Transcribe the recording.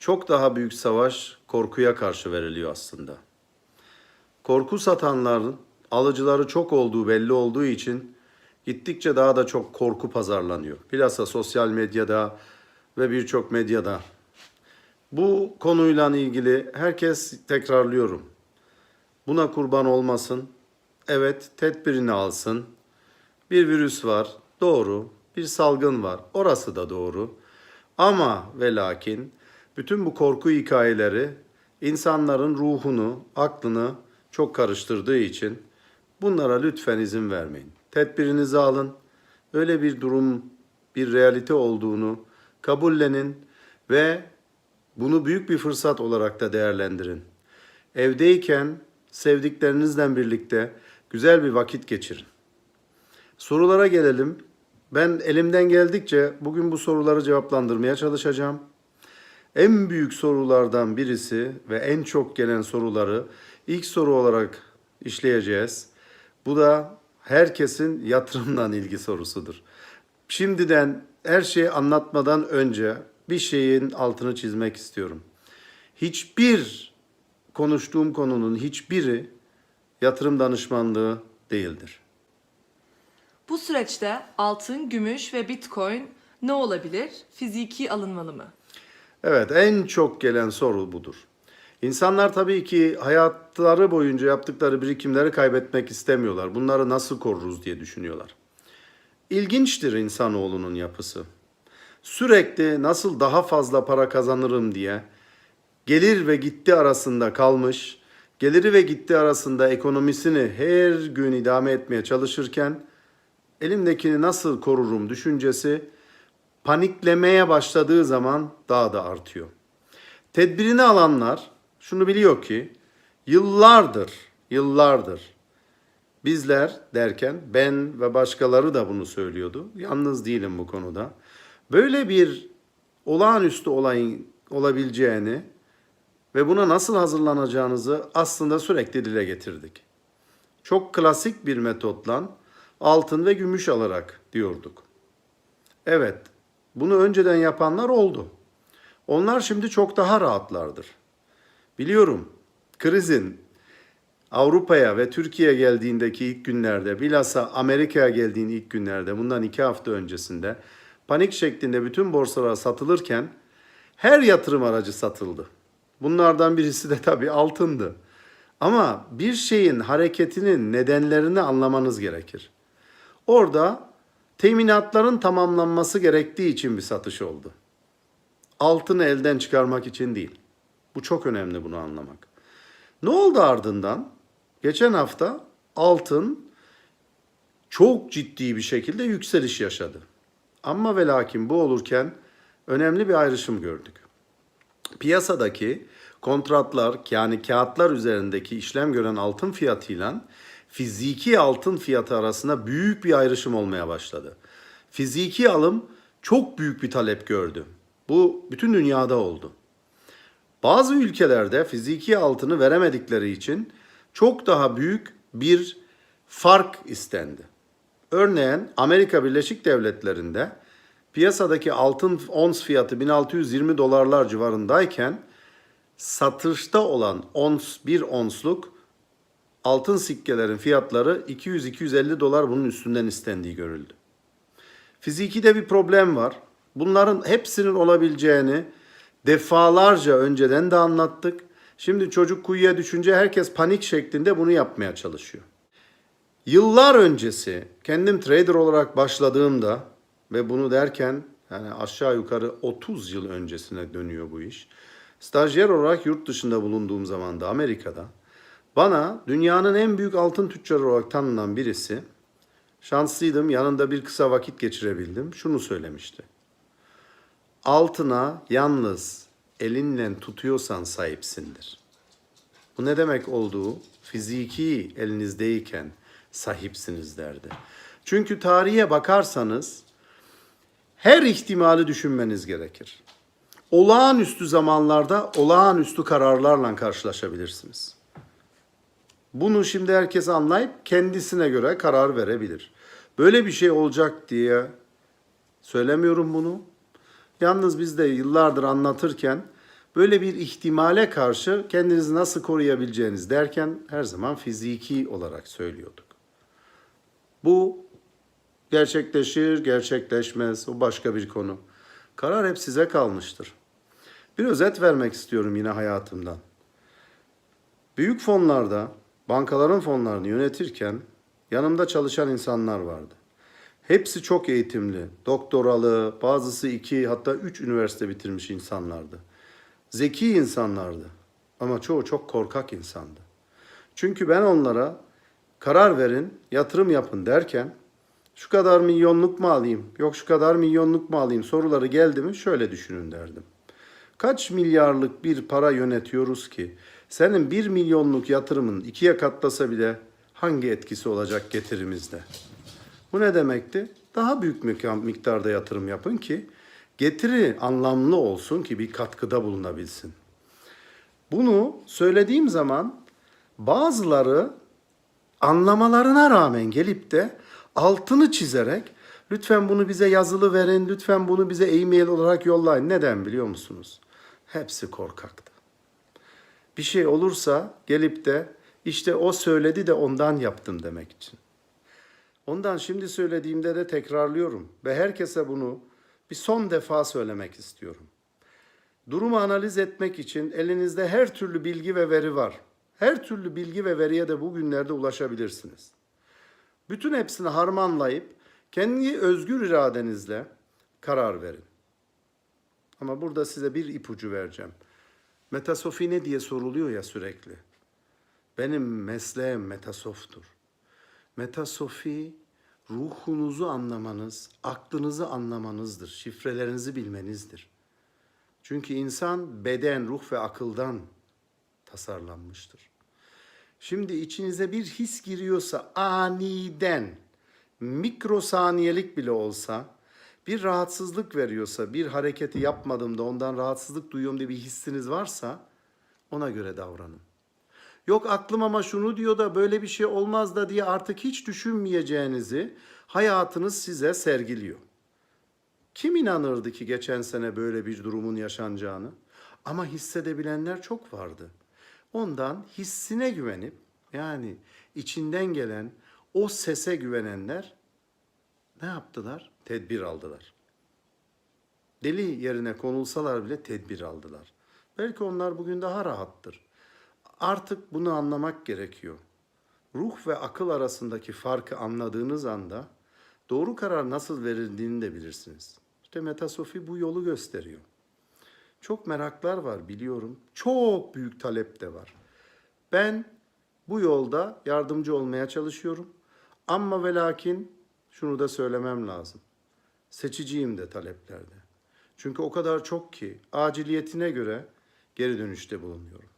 çok daha büyük savaş korkuya karşı veriliyor aslında. Korku satanların alıcıları çok olduğu belli olduğu için gittikçe daha da çok korku pazarlanıyor. Bilhassa sosyal medyada ve birçok medyada. Bu konuyla ilgili herkes tekrarlıyorum. Buna kurban olmasın. Evet, tedbirini alsın. Bir virüs var, doğru. Bir salgın var, orası da doğru. Ama ve lakin bütün bu korku hikayeleri insanların ruhunu, aklını çok karıştırdığı için bunlara lütfen izin vermeyin. Tedbirinizi alın. Öyle bir durum, bir realite olduğunu kabullenin ve bunu büyük bir fırsat olarak da değerlendirin. Evdeyken sevdiklerinizle birlikte güzel bir vakit geçirin. Sorulara gelelim. Ben elimden geldikçe bugün bu soruları cevaplandırmaya çalışacağım. En büyük sorulardan birisi ve en çok gelen soruları ilk soru olarak işleyeceğiz. Bu da herkesin yatırımla ilgi sorusudur. Şimdiden her şeyi anlatmadan önce bir şeyin altını çizmek istiyorum. Hiçbir konuştuğum konunun hiçbiri yatırım danışmanlığı değildir. Bu süreçte altın, gümüş ve bitcoin ne olabilir? Fiziki alınmalı mı? Evet, en çok gelen soru budur. İnsanlar tabii ki hayatları boyunca yaptıkları birikimleri kaybetmek istemiyorlar. Bunları nasıl koruruz diye düşünüyorlar. İlginçtir insanoğlunun yapısı. Sürekli nasıl daha fazla para kazanırım diye gelir ve gitti arasında kalmış, geliri ve gitti arasında ekonomisini her gün idame etmeye çalışırken elimdekini nasıl korurum düşüncesi paniklemeye başladığı zaman daha da artıyor. Tedbirini alanlar şunu biliyor ki yıllardır, yıllardır bizler derken ben ve başkaları da bunu söylüyordu. Yalnız değilim bu konuda. Böyle bir olağanüstü olayın olabileceğini ve buna nasıl hazırlanacağınızı aslında sürekli dile getirdik. Çok klasik bir metotla altın ve gümüş alarak diyorduk. Evet, bunu önceden yapanlar oldu. Onlar şimdi çok daha rahatlardır. Biliyorum, krizin Avrupa'ya ve Türkiye'ye geldiğindeki ilk günlerde, bilhassa Amerika'ya geldiğin ilk günlerde, bundan iki hafta öncesinde panik şeklinde bütün borsalar satılırken her yatırım aracı satıldı. Bunlardan birisi de tabii altındı. Ama bir şeyin hareketinin nedenlerini anlamanız gerekir. Orada teminatların tamamlanması gerektiği için bir satış oldu. Altını elden çıkarmak için değil. Bu çok önemli bunu anlamak. Ne oldu ardından? Geçen hafta altın çok ciddi bir şekilde yükseliş yaşadı. Ama ve lakin bu olurken önemli bir ayrışım gördük. Piyasadaki kontratlar yani kağıtlar üzerindeki işlem gören altın fiyatıyla fiziki altın fiyatı arasında büyük bir ayrışım olmaya başladı. Fiziki alım çok büyük bir talep gördü. Bu bütün dünyada oldu. Bazı ülkelerde fiziki altını veremedikleri için çok daha büyük bir fark istendi. Örneğin Amerika Birleşik Devletleri'nde piyasadaki altın ons fiyatı 1620 dolarlar civarındayken satışta olan ons bir onsluk altın sikkelerin fiyatları 200-250 dolar bunun üstünden istendiği görüldü. Fiziki de bir problem var. Bunların hepsinin olabileceğini defalarca önceden de anlattık. Şimdi çocuk kuyuya düşünce herkes panik şeklinde bunu yapmaya çalışıyor. Yıllar öncesi kendim trader olarak başladığımda ve bunu derken yani aşağı yukarı 30 yıl öncesine dönüyor bu iş. Stajyer olarak yurt dışında bulunduğum zaman da Amerika'da bana dünyanın en büyük altın tüccarı olarak tanınan birisi şanslıydım yanında bir kısa vakit geçirebildim. Şunu söylemişti. Altına yalnız elinle tutuyorsan sahipsindir. Bu ne demek olduğu fiziki elinizdeyken sahipsiniz derdi. Çünkü tarihe bakarsanız her ihtimali düşünmeniz gerekir. Olağanüstü zamanlarda olağanüstü kararlarla karşılaşabilirsiniz. Bunu şimdi herkes anlayıp kendisine göre karar verebilir. Böyle bir şey olacak diye söylemiyorum bunu. Yalnız biz de yıllardır anlatırken Böyle bir ihtimale karşı kendinizi nasıl koruyabileceğiniz derken her zaman fiziki olarak söylüyorduk. Bu gerçekleşir, gerçekleşmez. O başka bir konu. Karar hep size kalmıştır. Bir özet vermek istiyorum yine hayatımdan. Büyük fonlarda, bankaların fonlarını yönetirken yanımda çalışan insanlar vardı. Hepsi çok eğitimli, doktoralı, bazısı iki hatta üç üniversite bitirmiş insanlardı. Zeki insanlardı ama çoğu çok korkak insandı. Çünkü ben onlara karar verin, yatırım yapın derken şu kadar milyonluk mu alayım, yok şu kadar milyonluk mu alayım soruları geldi mi şöyle düşünün derdim. Kaç milyarlık bir para yönetiyoruz ki senin bir milyonluk yatırımın ikiye katlasa bile hangi etkisi olacak getirimizde? Bu ne demekti? Daha büyük mik- miktarda yatırım yapın ki getiri anlamlı olsun ki bir katkıda bulunabilsin. Bunu söylediğim zaman bazıları anlamalarına rağmen gelip de altını çizerek lütfen bunu bize yazılı verin, lütfen bunu bize e-mail olarak yollayın. Neden biliyor musunuz? Hepsi korkaktı. Bir şey olursa gelip de işte o söyledi de ondan yaptım demek için. Ondan şimdi söylediğimde de tekrarlıyorum ve herkese bunu bir son defa söylemek istiyorum. Durumu analiz etmek için elinizde her türlü bilgi ve veri var. Her türlü bilgi ve veriye de bugünlerde ulaşabilirsiniz. Bütün hepsini harmanlayıp kendi özgür iradenizle karar verin. Ama burada size bir ipucu vereceğim. Metasofi ne diye soruluyor ya sürekli. Benim mesleğim metasoftur. Metasofi ruhunuzu anlamanız, aklınızı anlamanızdır, şifrelerinizi bilmenizdir. Çünkü insan beden, ruh ve akıldan tasarlanmıştır. Şimdi içinize bir his giriyorsa aniden, mikrosaniyelik bile olsa, bir rahatsızlık veriyorsa, bir hareketi yapmadığımda ondan rahatsızlık duyuyorum diye bir hissiniz varsa ona göre davranın. Yok aklım ama şunu diyor da böyle bir şey olmaz da diye artık hiç düşünmeyeceğinizi hayatınız size sergiliyor. Kim inanırdı ki geçen sene böyle bir durumun yaşanacağını? Ama hissedebilenler çok vardı. Ondan hissine güvenip yani içinden gelen o sese güvenenler ne yaptılar? Tedbir aldılar. Deli yerine konulsalar bile tedbir aldılar. Belki onlar bugün daha rahattır. Artık bunu anlamak gerekiyor. Ruh ve akıl arasındaki farkı anladığınız anda doğru karar nasıl verildiğini de bilirsiniz. İşte metasofi bu yolu gösteriyor. Çok meraklar var biliyorum. Çok büyük talep de var. Ben bu yolda yardımcı olmaya çalışıyorum. Ama ve lakin şunu da söylemem lazım. Seçiciyim de taleplerde. Çünkü o kadar çok ki aciliyetine göre geri dönüşte bulunuyorum.